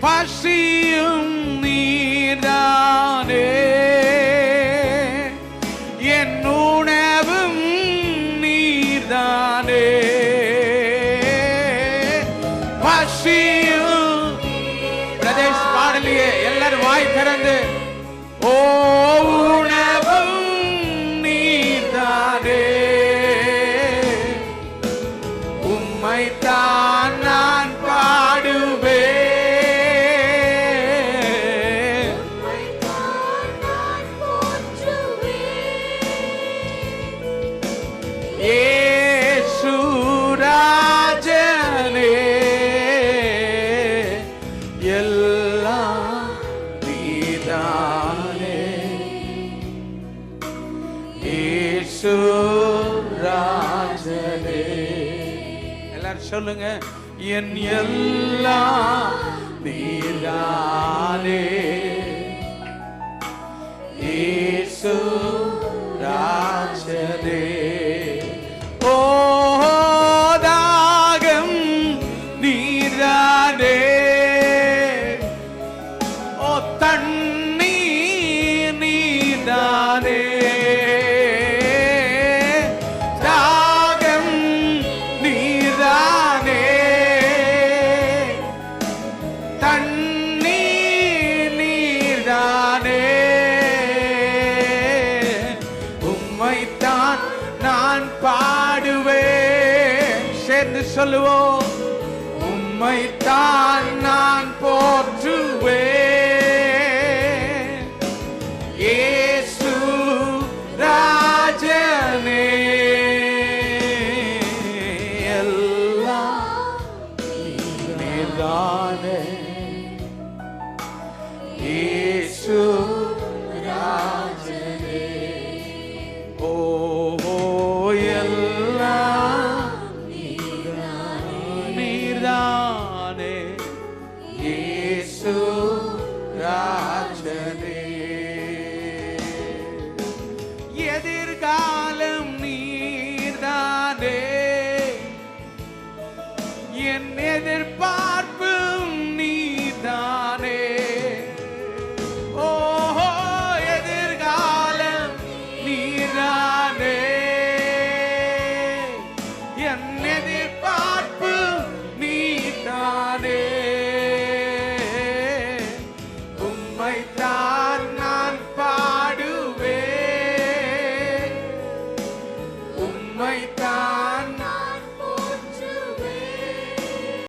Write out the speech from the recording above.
பசியும் நீர்தானே. என் உணவும் நீர்தானே. பசியும் பிரதேஷ் பாடலையே எல்லாரும் வாய் திறந்து. ஓ உணவும் நீர்தானே. உம்மைத்தான் ஏசுராஜனே எல்லாரும் சொல்லுங்க என் எல்லா நீரானே இயேசு ராஜனே. ஓ நீரானே ஓ தன் நான் பாடுவேன். சேர்ந்து சொல்லுவோம் உம்மைத்தான் நான் போற்றுவேன். இயேசு ராஜனே எல்லாம் நீர்தானே ஏசு நீர்தானே இயேசு ராஜனே. எதிர்காலம் நீர்தானே. என் எதிர்பார்ப்பு தான் நான் பாடுவேன். உம்மை